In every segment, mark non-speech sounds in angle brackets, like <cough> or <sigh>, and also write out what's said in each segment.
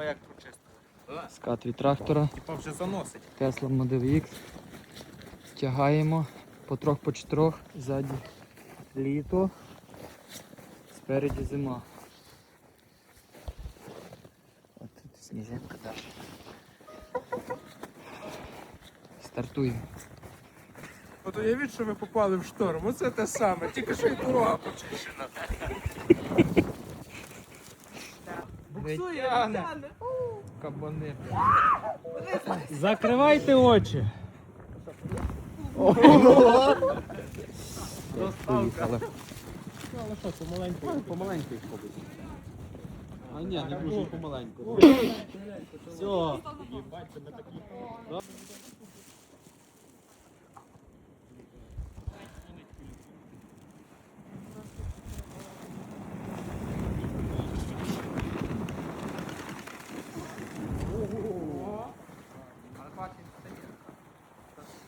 типа як прочистили. Скат від трактора. Типа вже заносить. Tesla Model X. Тягаємо по трьох по чотирьох. Ззаді літо. Спереді зима. От тут сніжинка далі. Стартуємо. От уявіть, що ви попали в шторм. Оце те саме, тільки що й дорога почищена. Витягне. Кабани. Закривайте очі. Поїхали. Але що, помаленьку? Помаленьку їх ходить. А ні, не дуже помаленьку. Все.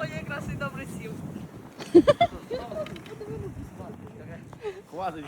Ой, якраз і добре сів. <laughs> Хватить.